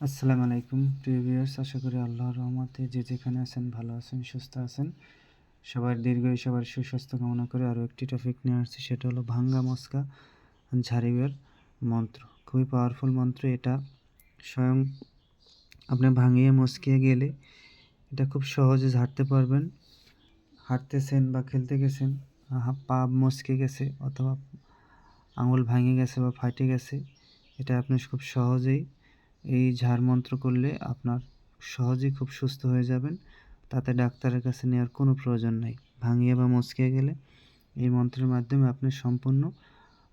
আসসালামু আলাইকুম, প্রিয় ভিউয়ার্স, আশা করি আল্লাহর রহমতে যে যেখানে আছেন, ভালো আছেন, সুস্থ আছেন। সবার দীর্ঘ সবার সুস্বাস্থ্য কামনা করে আরও একটি টপিক নিয়ে আসছি, সেটা হলো ভাঙ্গা মস্কা ঝাড়িবের মন্ত্র। খুবই পাওয়ারফুল মন্ত্র এটা। স্বয়ং আপনি ভাঙিয়ে মস্কিয়ে গেলে এটা খুব সহজে ঝাড়তে পারবেন। হাঁটতেছেন বা খেলতে গেছেন পা মস্কে গেছে অথবা আঙুল ভাঙে গেছে বা ফাটে গেছে, এটা আপনি খুব সহজেই এই ঝাড় মন্ত্র করলে আপনার সহজেই খুব সুস্থ হয়ে যাবেন। তাতে ডাক্তারের কাছে নেওয়ার কোনো প্রয়োজন নেই। ভাঙিয়ে বা মচকে গেলে এই মন্ত্রের মাধ্যমে আপনি সম্পূর্ণ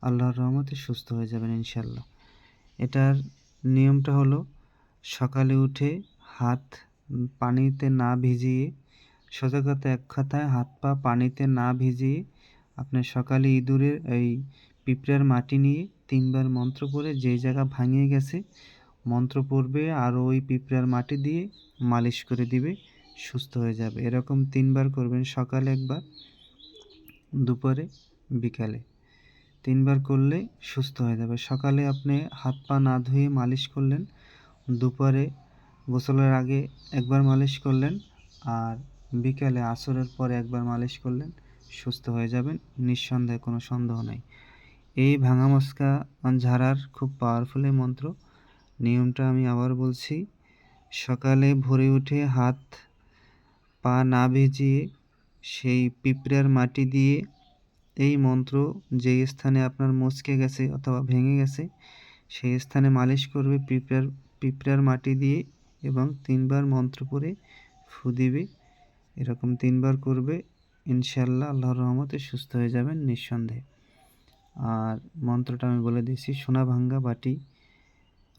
আল্লাহর রহমতে সুস্থ হয়ে যাবেন ইনশাল্লাহ এটার নিয়মটা হলো, সকালে উঠে হাত পানিতে না ভিজিয়ে সোজা কথা এক কথায় হাত পা পানিতে না ভিজিয়ে, আপনি সকালে ইঁদুরের এই পিঁপড়ার মাটি নিয়ে তিনবার মন্ত্র করে যেই জায়গা ভাঙিয়ে গেছে মন্ত্র পড়বে আর ওই পিঁপড়ার মাটি দিয়ে মালিশ করে দিবে, সুস্থ হয়ে যাবে। এরকম তিনবার করবেন সকালে একবার, দুপুরে বিকালে। তিনবার করলে সুস্থ হয়ে যাবে। সকালে আপনি হাত পা না ধুয়ে মালিশ করলেন, দুপুরে গোসলের আগে একবার মালিশ করলেন আর বিকালে আসরের পরে একবার মালিশ করলেন, সুস্থ হয়ে যাবেন, নিঃসন্দেহে কোনো সন্দেহ নাই। এই ভাঙা মস্কা ঝাড়ার খুব পাওয়ারফুল মন্ত্র। নিয়মটা আমি আবার বলছি, সকালে ভোরে উঠে হাত পা না ভিজিয়ে সেই পিঁপড়ার মাটি দিয়ে এই মন্ত্র যেই স্থানে আপনার মচকে গেছে অথবা ভেঙে গেছে, সেই স্থানে মালিশ করবে পিঁপড়ার পিঁপড়ার মাটি দিয়ে এবং তিনবার মন্ত্র পড়ে ফু দিবে। এরকম তিনবার করবে ইনশাল্লাহ আল্লাহর রহমতে সুস্থ হয়ে যাবেন নিঃসন্দেহে। আর মন্ত্রটা আমি বলে দিয়েছি সোনা ভাঙ্গা বাটি।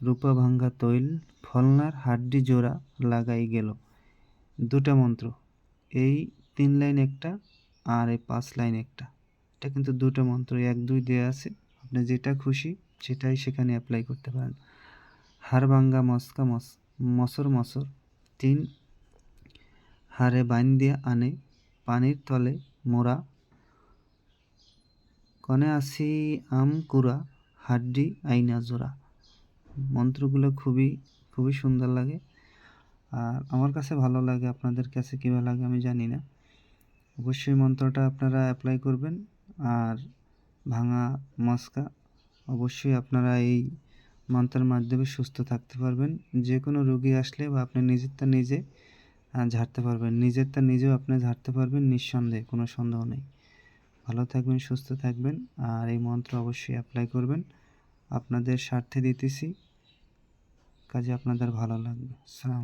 রূপা ভাঙ্গা তৈল, ফলনার হাড্ডি জোড়া লাগাই গেল। দুটা মন্ত্র, এই তিন লাইন একটা আর এই পাঁচ লাইন একটা। এটা কিন্তু দুটো মন্ত্র, এক, দুই দেওয়া আছে। আপনি যেটা খুশি সেটাই সেখানে অ্যাপ্লাই করতে পারেন। হাড় ভাঙ্গা মস্কা মস, মসর মসর। তিন, হাড়ে বাইন দিয়ে আনে, পানির তলে মোরা কনে আসি আম কুড়া, হাড্ডি আইনা জোড়া। মন্ত্রগুলো খুবই খুবই সুন্দর লাগে। আর আমার কাছে ভালো লাগে, আপনাদের কাছে কীভাবে লাগে আমি জানি না। অবশ্যই মন্ত্রটা আপনারা অ্যাপ্লাই করবেন। আর ভাঙা মস্কা, অবশ্যই আপনারা এই মন্ত্রের মাধ্যমে সুস্থ থাকতে পারবেন। যে কোনো রোগী আসলে বা আপনি নিজেরটা নিজে ঝাড়তে পারবেন। নিজেরটা নিজেও আপনি ঝাড়তে পারবেন, নিঃসন্দেহে, কোনো সন্দেহ নেই। ভালো থাকবেন, সুস্থ থাকবেন, আর এই মন্ত্র অবশ্যই অ্যাপ্লাই করবেন। আপনাদের স্বার্থে দিতেছি। কাজে আপনাদের ভালো লাগবে। সালাম।